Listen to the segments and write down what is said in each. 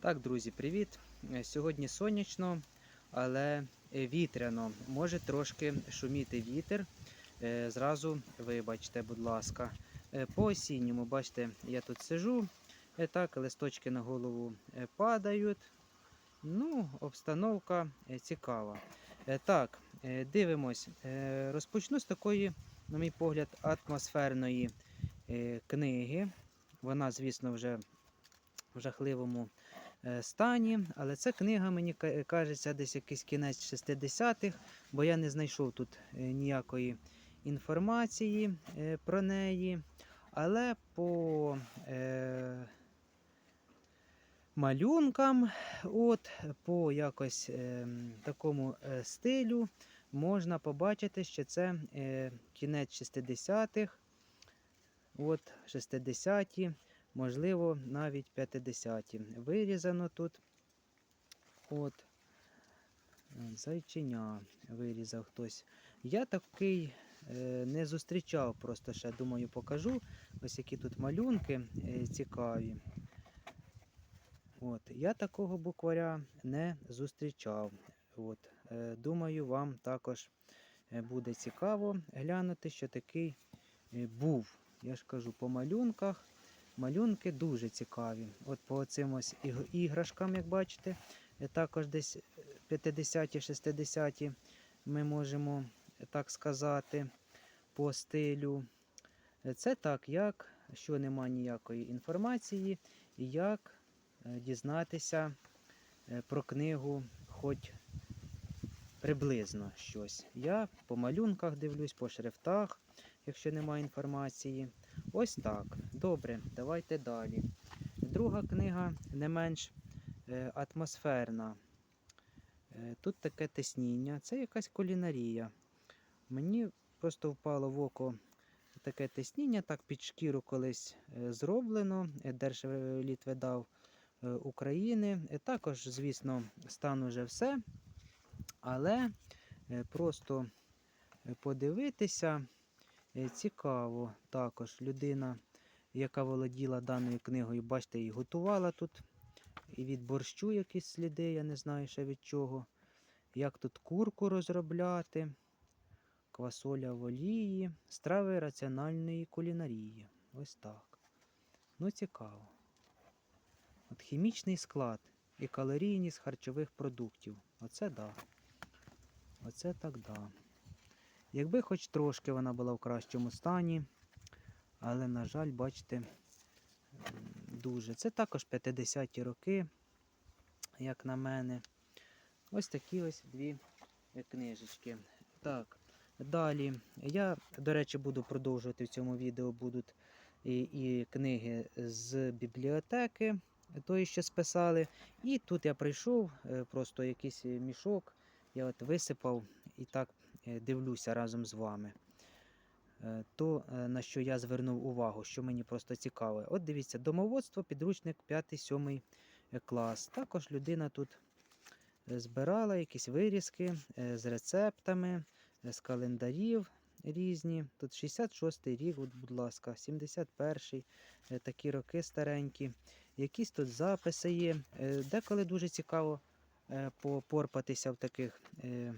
Так, друзі, привіт! Е, Сьогодні сонячно, але е, вітряно. Може трошки шуміти вітер. Е, Зразу вибачте, будь ласка. По осінньому, бачите, я тут сижу. Так, листочки на голову падають. Ну, обстановка цікава. Так, дивимось. Розпочну з такої, на мій погляд, атмосферної книги. Вона, звісно, вже в жахливому стані, але ця книга, мені кажеться, десь якийсь кінець 60-х, бо я не знайшов тут е, ніякої інформації е, про неї. Але по е, малюнкам, от, по якось е, такому е, стилю, можна побачити, що це е, кінець 60-х, от 60-ті, можливо, навіть 50-ті. Вирізано тут. От. е, Зайчиня вирізав хтось. Я такий е, не зустрічав, просто ще думаю, покажу. Ось які тут малюнки е, цікаві. От. Я такого букваря не зустрічав. От. Думаю, вам також буде цікаво глянути, що такий був. Я ж кажу, по малюнках. Малюнки дуже цікаві. От по цим ось іграшкам, як бачите, е, також десь 50-ті, 60-ті ми можемо е, так сказати по стилю. Е, Це так, як, що нема ніякої інформації, і як е, дізнатися е, про книгу хоч приблизно щось. Я по малюнках дивлюсь, по шрифтах, якщо немає інформації. Ось так. Добре, давайте далі. Друга книга не менш е, атмосферна. Е, Тут таке тисніння, це якась кулінарія. Мені просто впало в око таке тисніння, так під шкіру колись е, зроблено. Держлітвидав е, України. Також, звісно, стан уже все. Але просто подивитися цікаво також. Людина, яка володіла даною книгою, бачите, і готувала тут. І від борщу якісь сліди, я не знаю ще від чого. Як тут курку розробляти, квасоля в олії, страви раціональної кулінарії. Ось так. Ну, цікаво. От хімічний склад і калорійність харчових продуктів. Оце да. Оце так да. Якби хоч трошки вона була в кращому стані, але, на жаль, бачите, дуже. Це також 50-ті роки, як на мене. Ось такі ось дві книжечки. Так, далі. Я, до речі, буду продовжувати в цьому відео будуть і, і книги з бібліотеки, тої, що списали. І тут я прийшов, е, просто якийсь мішок, я от висипав і так дивлюся разом з вами. Е, То, е, на що я звернув увагу, що мені просто цікаве. От дивіться, домоводство, підручник 5-7 клас. Також людина тут е, збирала якісь вирізки е, з рецептами, е, з календарів різні. Тут 66-й рік, от, будь ласка, 71-й, е, такі роки старенькі. Якісь тут записи є. Е, Деколи дуже цікаво е, попорпатися в таких, е,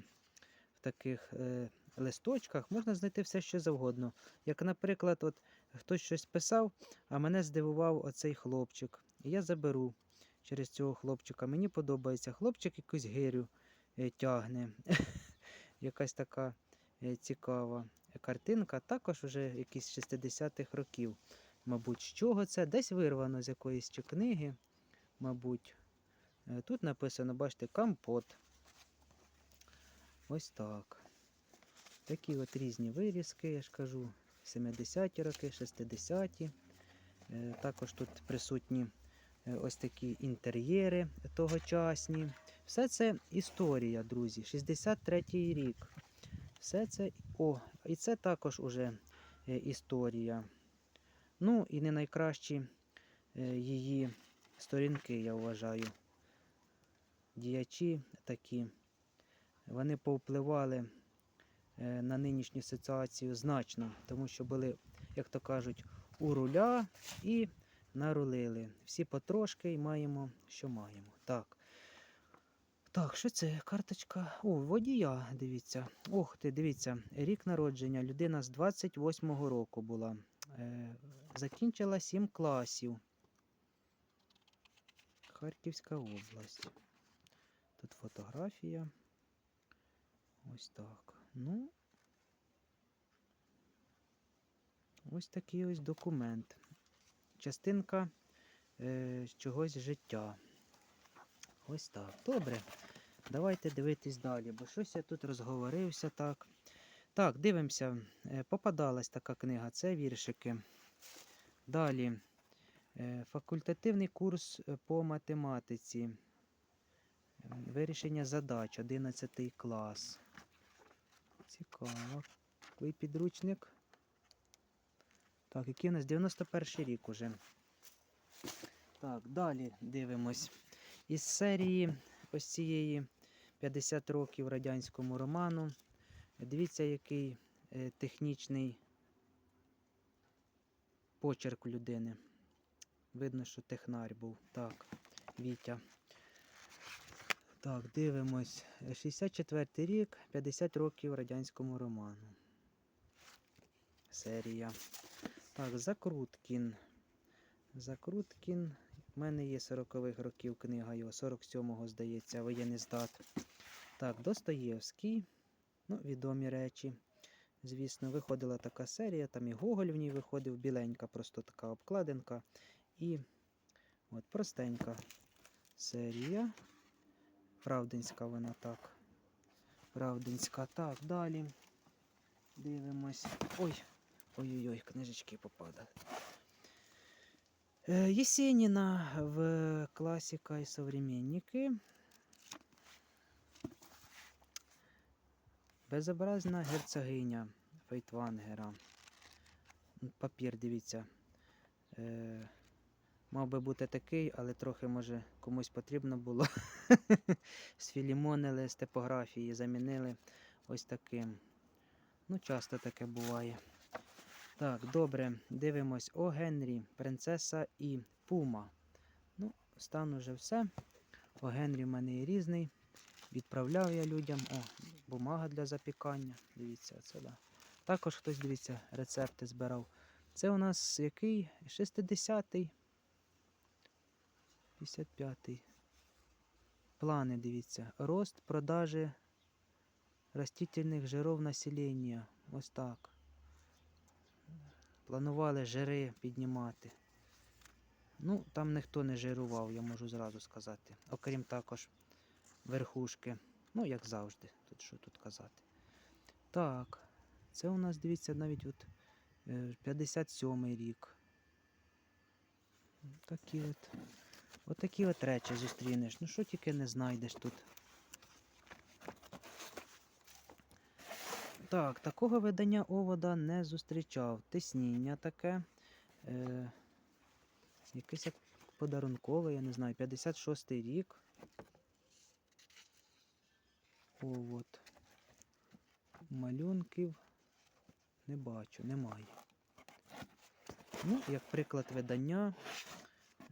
таких е, листочках. Можна знайти все, що завгодно. Як, наприклад, от хтось щось писав, а мене здивував оцей хлопчик. Я заберу через цього хлопчика. Мені подобається. Хлопчик якусь гирю е, тягне. Якась така е, цікава картинка. Також вже якісь 60-х років. Мабуть, з чого це? Десь вирвано з якоїсь чи книги, мабуть. Тут написано, бачите, компот. Ось так. Такі от різні вирізки, я ж кажу, 70-ті роки, 60-ті. Е, Також тут присутні е, ось такі інтер'єри тогочасні. Все це історія, друзі. 63-й рік. Все це. О, і це також уже е, історія. Ну і не найкращі е, її сторінки, я вважаю. Діячі такі. Вони повпливали е, на нинішню ситуацію значно, тому що були, як то кажуть, у руля і нарулили. Всі потрошки і маємо, що маємо. Так. Так, що це? Карточка. О, водія, дивіться. Ох ти, дивіться, рік народження. Людина з 28-го року була. Е, закінчила 7 класів. Харківська область. Тут фотографія. Ось так. Ну. Ось такий ось документ. Частинка е, чогось життя. Ось так. Добре. Давайте дивитись далі, бо щось я тут розговорився так. Так, дивимося. Е, Попадалась така книга, це віршики. Далі. Е, Факультативний курс е, по математиці. Ем, Вирішення задач, 11 клас. Цікаво. Такий підручник. Так, який у нас 91 рік уже. Так, далі дивимось. Із серії ось цієї 50 років радянському роману. Дивіться, який е, технічний почерк людини. Видно, що технарь був. Так, Вітя. Так, дивимось. 64 рік, 50 років радянському роману. Серія. Так, Закруткін. Закруткін. У мене є 40-х років книга його, 47-го, здається, воєнний здат. Так, Достоєвський. Ну, відомі речі. Звісно, виходила така серія, там і Гоголь в ній виходив, біленька, просто така обкладинка. І от простенька серія. Правдинська вона так. Правдинська. Так, далі. Дивимось. Ой, ой-ой-ой, книжечки попадали. Е, Єсеніна в класика і современники. Безобразна герцогиня Фейтвангера. Папір, дивіться. Мав би бути такий, але трохи, може, комусь потрібно було. Сфілімонили з типографії, замінили ось таким. Ну, часто таке буває. Так, добре, дивимось. О Генрі, принцеса і пума. Ну, стан уже все. О Генрі в мене є різний. Відправляв я людям. О, бумага для запікання. Дивіться, оце да. Також хтось, дивіться, рецепти збирав. Це у нас який? 60-й. 55-й. Плани, дивіться. Рост продажі растительних жиров населення. Ось так. Планували жири піднімати. Ну, там ніхто не жирував, я можу зразу сказати. Окрім також верхушки. Ну, як завжди, тут що тут казати. Так, це у нас, дивіться, навіть от е, 57-й рік. Такі от. Отакі от речі зустрінеш. Ну що тільки не знайдеш тут. Так, такого видання овода не зустрічав. Тисніння таке. Е, якесь як подарункове, я не знаю, 56-й рік. Овод. Малюнків не бачу, немає. Ну, як приклад видання,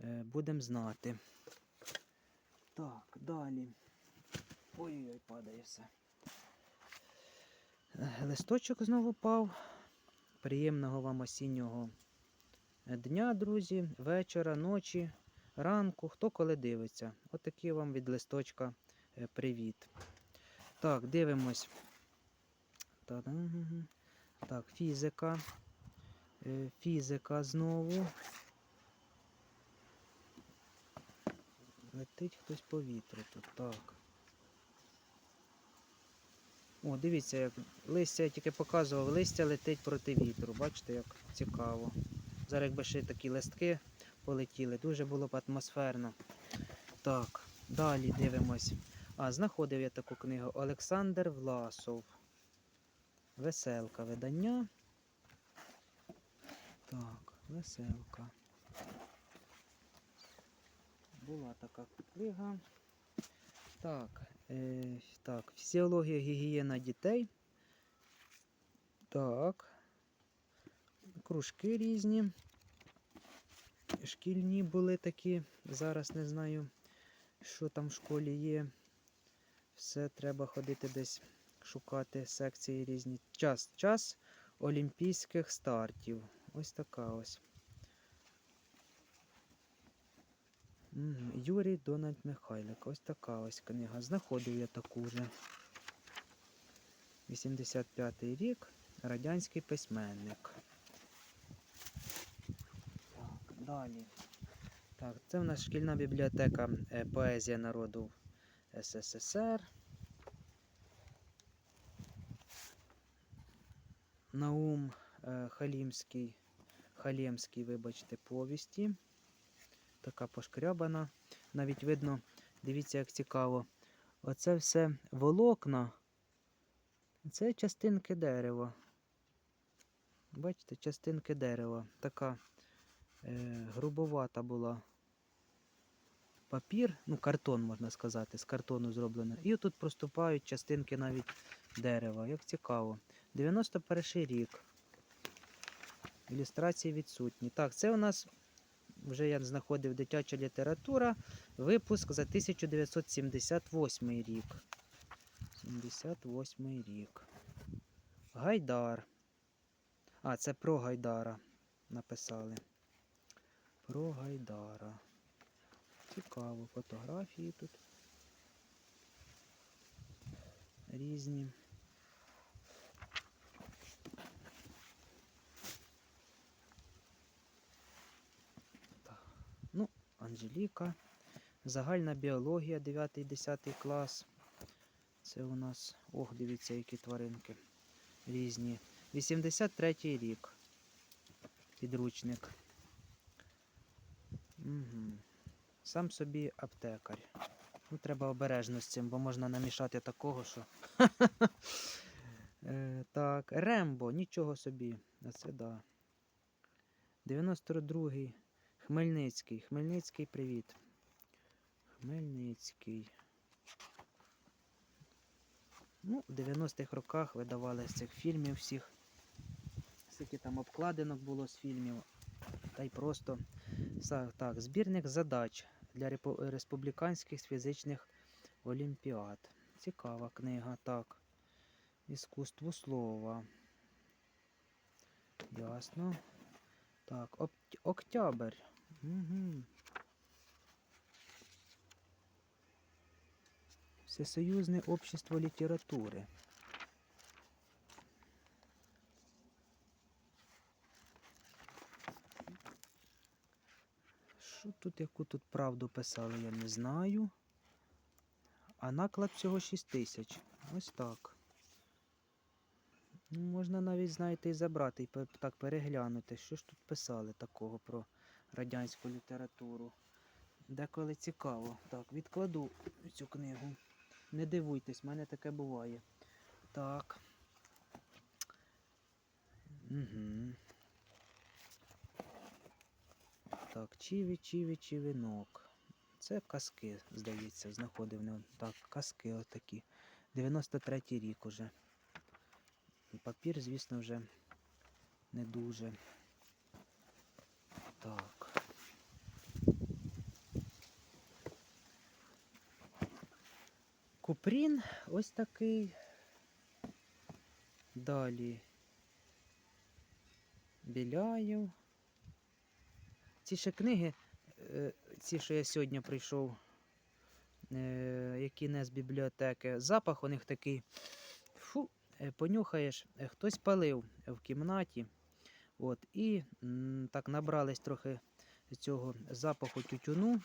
будемо знати. Так, далі. Ой-ой-ой, падає все. Е, Листочок знову пав. Приємного вам осіннього дня, друзі, вечора, ночі, ранку, хто коли дивиться. Отакий вам від листочка е, привіт. Так, дивимось. Так, фізика. Е, Фізика знову. Летить хтось по вітру тут. Так. О, дивіться, як листя я тільки показував, листя летить проти вітру. Бачите, як цікаво. Зараз якби ще такі листки полетіли, дуже було б атмосферно. Так, далі дивимось. А, знаходив я таку книгу Олександр Власов. Веселка видання. Так, веселка. Була така книга. Так, е, так, фізіологія гігієна дітей. Так. Кружки різні. шкільні були такі. Зараз не знаю, що там в школі є. Все треба ходити десь шукати секції різні. Час, час олімпійських стартів. Ось така ось. Юрій Дональд Михайлик. Ось така ось книга. Знаходив я таку вже. 85-й рік. Радянський письменник. Так, далі. Так, це в нас шкільна бібліотека е, Поезія народу СССР. Наум е, Халімський, Халємський, вибачте, повісті. Така пошкрябана. Навіть видно, дивіться, як цікаво. Оце все волокна. Це частинки дерева. Бачите, частинки дерева. Така е, грубовата була. Папір, ну картон, можна сказати, з картону зроблено. І тут проступають частинки навіть дерева. Як цікаво. 91 рік. Ілюстрації відсутні. Так, це у нас вже я знаходив дитяча література. Випуск за 1978 рік. 78 рік. Гайдар. А, це про Гайдара написали. Про Гайдара. Цікаво, фотографії тут. Різні. Так. Ну, Анжеліка. Загальна біологія 9-10 клас. Це у нас. Ох, дивіться, які тваринки різні. 83-й рік. Підручник. Угу. Сам собі аптекар. Ну, треба обережно з цим, бо можна намішати такого, що. Е, так, Рембо, нічого собі. А це да. 92-й. Хмельницький. Хмельницький, привіт. Хмельницький. Ну, в 90-х роках видавали з цих фільмів всіх. Скільки там обкладинок було з фільмів. Та й просто. Так, збірник задач для республіканських фізичних олімпіад. Цікава книга, так. Іскусство слова. Ясно. Так, Октябрь. Всесоюзне общество літератури. Що тут, яку тут правду писали, я не знаю. А наклад всього 6 тисяч. Ось так. Ну, Можна навіть, знаєте, і забрати, і так переглянути, що ж тут писали такого про радянську літературу. Деколи цікаво. Так, відкладу цю книгу. Не дивуйтесь, в мене таке буває. Так. Угу. Так, чіві, чіві, чівінок. Це казки, здається, знаходив. Так, казки отакі. 93-й рік уже. Папір, звісно, вже не дуже. Так. Купрін ось такий. Далі. Біляєв. Ці ще книги, е, ці, що я сьогодні прийшов, е, які не з бібліотеки. Запах у них такий. Фу, е, понюхаєш, хтось палив в кімнаті. От, і так набрались трохи цього запаху тютюну.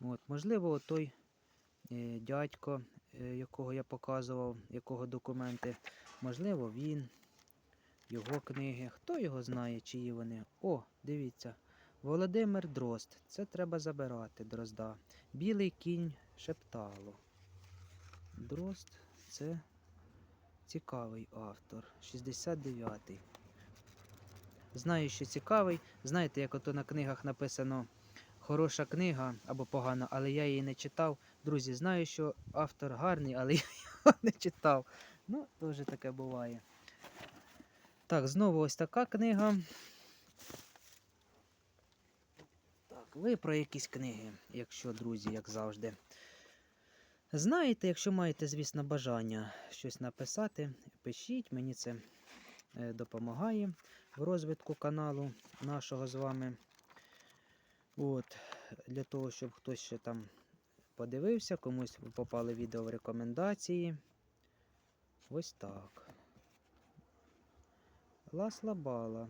От, можливо, той дядько, е, якого я показував, якого документи, можливо, він, його книги. Хто його знає, чиї вони? О, дивіться. Володимир Дрозд. Це треба забирати, Дрозда. Білий кінь шептало. Дрозд це цікавий автор. 69-й. Знаю, що цікавий. Знаєте, як ото на книгах написано хороша книга або погана, але я її не читав. Друзі, знаю, що автор гарний, але я його не читав. Ну, теж таке буває. Так, знову ось така книга. Так, ви про якісь книги, якщо друзі, як завжди. Знаєте, якщо маєте, звісно, бажання щось написати, пишіть, мені це е, допомагає в розвитку каналу нашого з вами. От, для того, щоб хтось ще там подивився, комусь попали відео в рекомендації. Ось так. Ласла бала.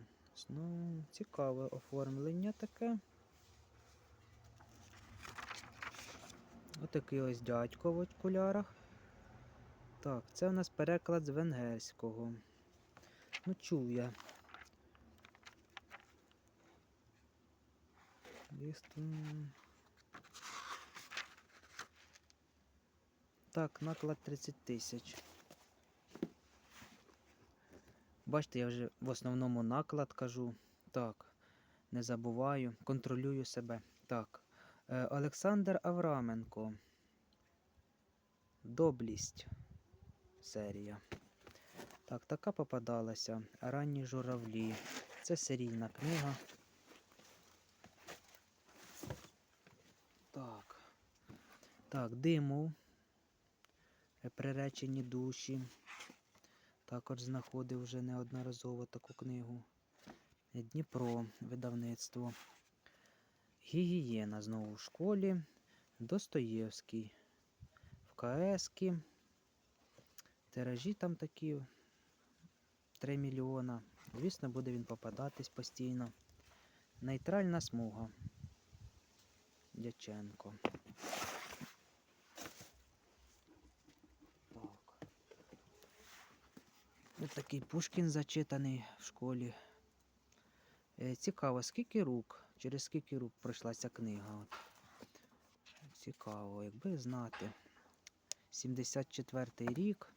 Ну, цікаве оформлення таке. Отакий ось дядько в окулярах. Так, це у нас переклад з венгерського. Ну, чув я. Десь там- Так, наклад 30 тисяч. Бачите, я вже в основному наклад кажу. Так, не забуваю, контролюю себе. Так. Е, Олександр Авраменко. Доблість. Серія. Так, така попадалася. Ранні журавлі. Це серійна книга. Так. Так, диму. Е, Приречені душі. Також знаходив вже неодноразово таку книгу. Е, Дніпро, видавництво. Гігієна знову в школі. Достоєвський. В КСкі. Тиражі там такі 3 мільйона. Звісно, буде він попадатись постійно. Нейтральна смуга. Дяченко. Так. Ось такий Пушкін зачитаний в школі. Е, Цікаво, скільки рук, через скільки рук пройшла ця книга. От. Цікаво, якби знати. 74-й рік.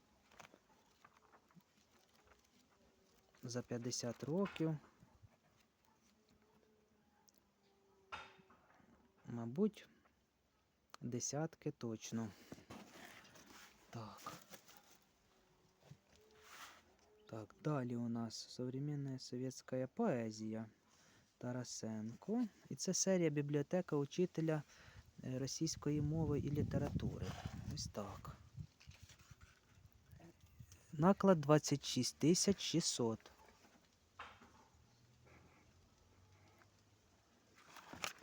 За 50 років. Мабуть, десятки точно. Так. Так, далі у нас современная советская поезія Тарасенко. І це серія бібліотека учителя е, російської мови і літератури. Ось так. Наклад 26 тисяч 600.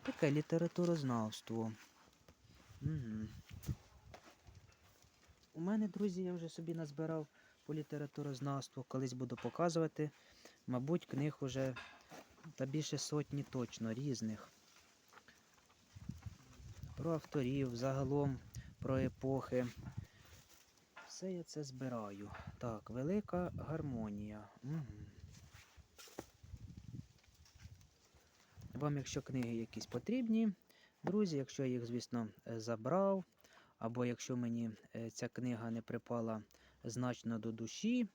Таке літературознавство. Угу. У мене, друзі, я вже собі назбирав по літературознавству. Колись буду показувати. Мабуть, книг уже та більше сотні точно різних. Про авторів, загалом про епохи. Все я це збираю. Так, велика гармонія. Угу. Вам, якщо книги якісь потрібні, друзі, якщо я їх, звісно, е, забрав, або якщо мені е, ця книга не припала значно до душі,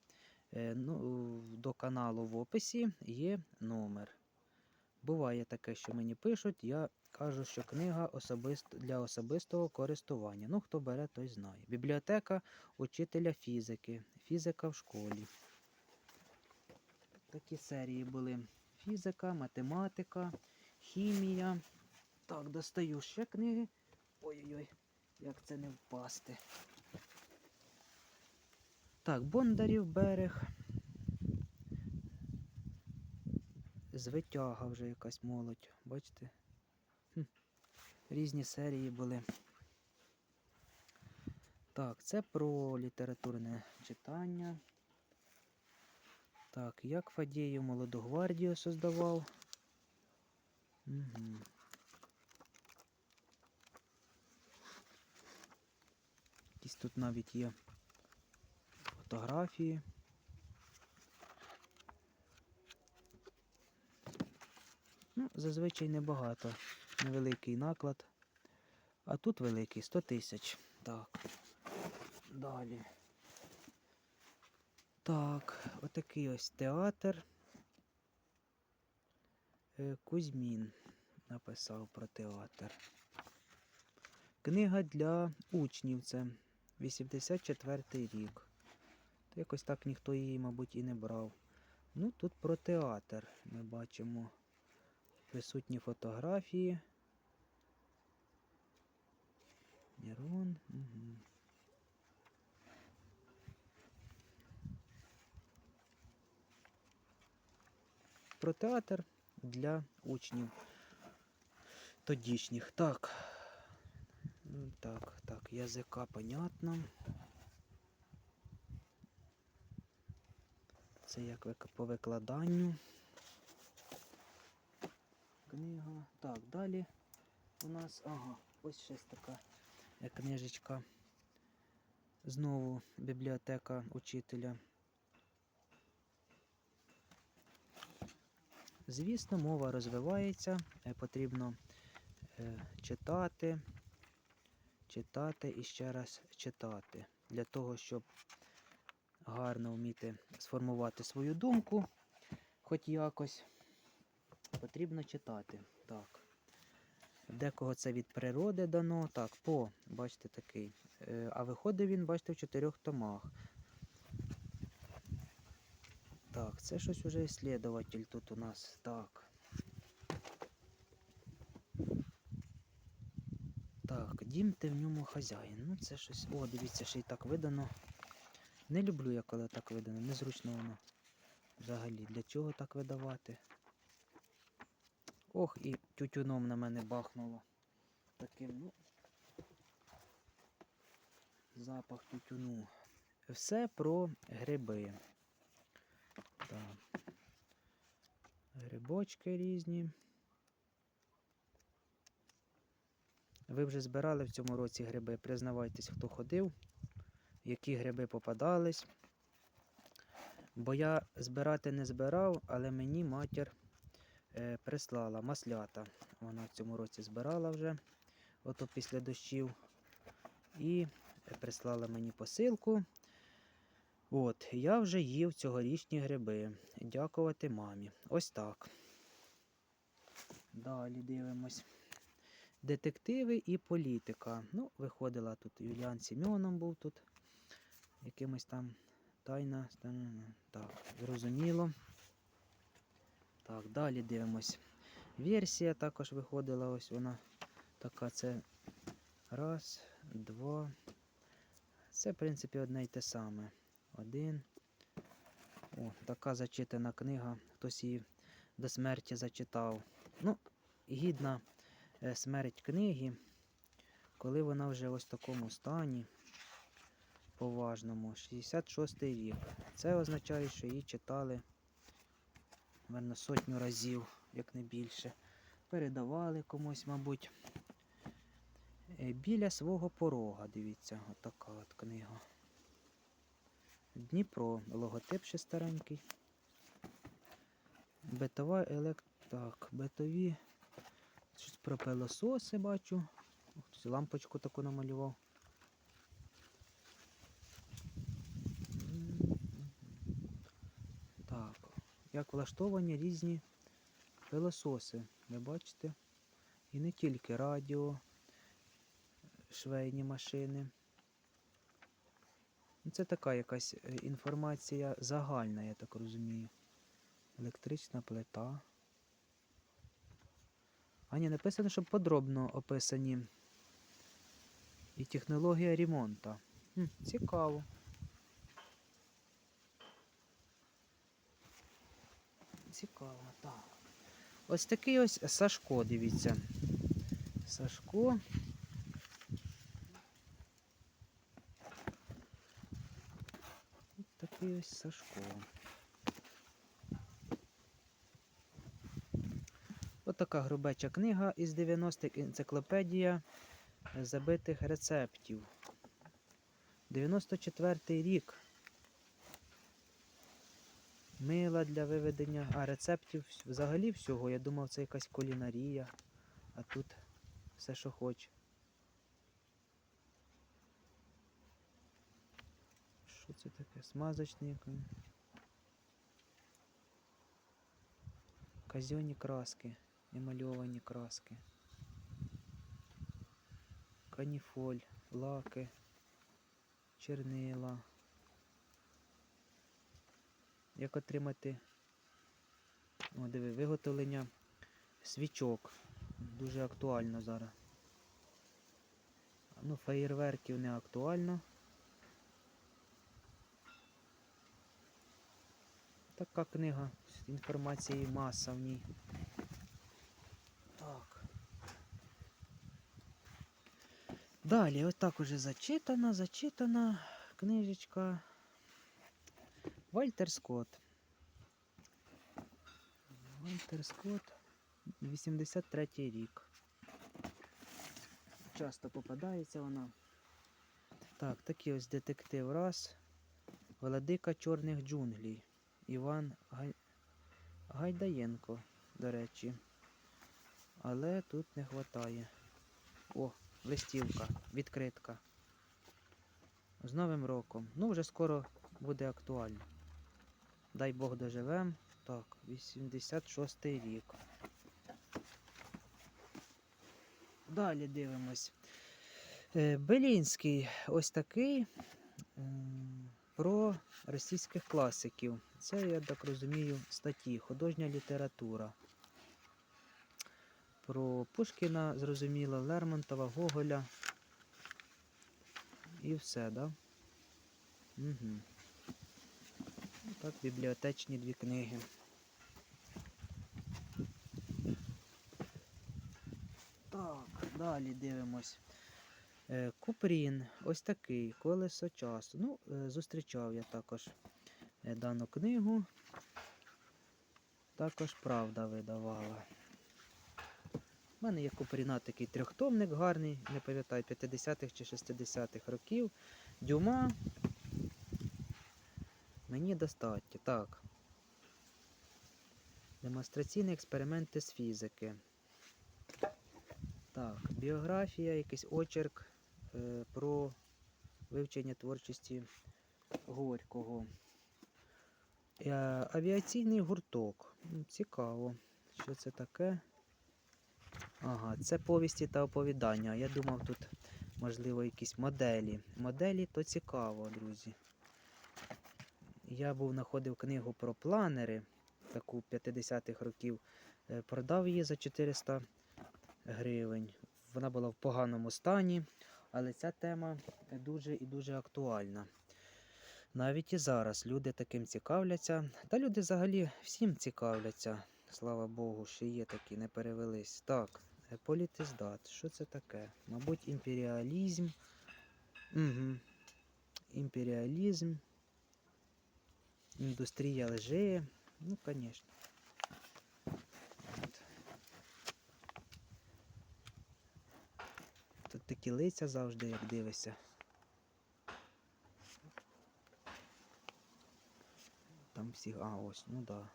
е, ну, до каналу в описі є номер. Буває таке, що мені пишуть, я кажу, що книга особист... для особистого користування. Ну, хто бере, той знає. Бібліотека учителя фізики. Фізика в школі. Такі серії були. Фізика, математика, хімія. Так, достаю ще книги. Ой-ой-ой, як це не впасти. Так, Бондарів берег. Звитяга вже якась молодь. Бачите? Хм. Різні серії були. Так, це про літературне читання. Так, як Фадєєв молоду гвардію создавав. Угу. Якісь тут навіть є фотографії. Ну, зазвичай небагато. Невеликий наклад. А тут великий 100 тисяч. Так. Далі. Так, отакий ось театр. Е, Кузьмін написав про театр. Книга для учнів це 84 рік. То якось так ніхто її, мабуть, і не брав. Ну, тут про театр ми бачимо присутні фотографії. Нейрон. Угу. Про театр для учнів тодішніх. Так. Ну, Так, так, язика понятно. Це як по викладанню. Книга. Так, далі у нас. Ага, ось щось така е, книжечка. Знову бібліотека учителя. Звісно, мова розвивається, е, потрібно е, читати, читати і ще раз читати. Для того, щоб гарно вміти сформувати свою думку, хоч якось, потрібно читати. Так. Декого це від природи дано. Так, по, бачите, такий. Е, А виходить він, бачите, в чотирьох томах. Так, це щось уже іслідователь тут у нас. Так. Так, дім ти в ньому хазяїн. Ну це щось. О, дивіться, ще й так видано. Не люблю я, коли так видано. Незручно воно. Взагалі, для чого так видавати? Ох, і тютюном на мене бахнуло. Таким, ну. Запах тютюну. Все про гриби. Так. Грибочки різні. Ви вже збирали в цьому році гриби. Признавайтесь, хто ходив, які гриби попадались. Бо я збирати не збирав, але мені матір е, прислала маслята. Вона в цьому році збирала вже, ото після дощів. І е, прислала мені посилку. От, я вже їв цьогорічні гриби. Дякувати мамі. Ось так. Далі дивимось. Детективи і політика. Ну, виходила тут Юліан Сімеоном був тут. Якимось там тайна. Так, зрозуміло. Так, далі дивимось. Версія також виходила. Ось вона така. Це раз, два. Це, в принципі, одне й те саме. Один. О, така зачитана книга. Хтось її до смерті зачитав. Ну, гідна е, смерть книги, коли вона вже ось в такому стані поважному. 66-й рік. Це означає, що її читали, мабуть, сотню разів, як не більше. Передавали комусь, мабуть. Е, Біля свого порога, дивіться, отака от книга. Дніпро, логотип ще старенький. Битова елект... Так, битові. Щось про пилососи бачу. Хтось лампочку таку намалював. Так, як влаштовані різні пилососи. Ви бачите? І не тільки радіо, швейні машини. Ну, Це така якась е, інформація загальна, я так розумію. Електрична плита. А ні, написано, що подробно описані і технологія ремонту. Хм, цікаво. Цікаво, так. Ось такий ось Сашко, дивіться. Сашко. Ось такий ось Сашко. Ось така грубеча книга із 90-х енциклопедія забитих рецептів. 94-й рік. Мила для виведення, а рецептів взагалі всього. Я думав, це якась кулінарія, а тут все, що хоче. Що це таке? Смазочний. який? Казьонні краски, емальовані краски. Каніфоль, лаки, чернила. Як отримати О, диви, виготовлення свічок. Дуже актуально зараз. Ну, феєрверків не актуально. Така книга, інформації маса в ній. Так. Далі, ось так уже зачитана, зачитана книжечка. Вальтер Скотт. Вальтер Скотт, 83 рік. Часто попадається вона. Так, такий ось детектив раз. Владика чорних джунглій. Іван Гай... Гайдаєнко, до речі. Але тут не вистачає. О, листівка, відкритка. З Новим роком. Ну, вже скоро буде актуально. Дай Бог доживем. Так, 86-й рік. Далі дивимось. Е, Белінський ось такий про російських класиків. Це, я так розумію, статті, художня література. Про Пушкіна, зрозуміло, Лермонтова, Гоголя. І все, да? Угу. Так, бібліотечні дві книги. Так, далі дивимось. Е, Купрін, ось такий, колесо часу. Ну, е, зустрічав я також дану книгу. Також правда видавала. У мене є Купріна такий трьохтомник гарний, не пам'ятаю, 50-х чи 60-х років. Дюма. Мені достатньо. Так. Демонстраційні експерименти з фізики. Так, біографія, якийсь очерк е, про вивчення творчості Горького. Е, авіаційний гурток. Цікаво, що це таке. Ага, це повісті та оповідання. Я думав, тут, можливо, якісь моделі. Моделі то цікаво, друзі. Я був знаходив книгу про планери, таку 50-х років. Е, Продав її за 400 гривень. Вона була в поганому стані, але ця тема дуже і дуже актуальна. Навіть і зараз люди таким цікавляться. Та люди взагалі всім цікавляться. Слава Богу, що є такі, не перевелись. Так, е, політиздат. Що це таке? Мабуть, імперіалізм. Угу. Імперіалізм. Індустрія лжи. Ну, звісно. Тут такі лиця завжди, як дивишся. Там всі. А, ось, ну да.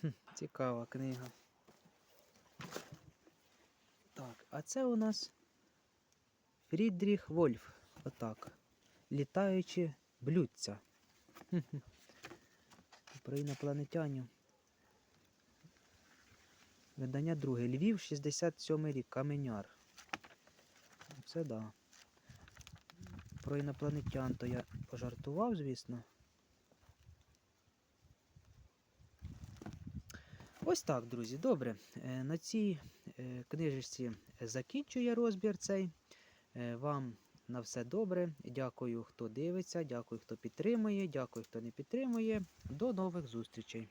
Хм, Цікава книга. Так, а це у нас Фрідріх Вольф. Отак. Літаючі блюдця. Хм-хм. Про інопланетянів. Видання друге. Львів, 67 рік. Каменяр. Це да. Про інопланетян то я пожартував, звісно. Ось так, друзі, добре. Е, На цій е, книжечці закінчую я розбір цей. Е, Вам на все добре. Дякую, хто дивиться, дякую, хто підтримує, дякую, хто не підтримує. До нових зустрічей.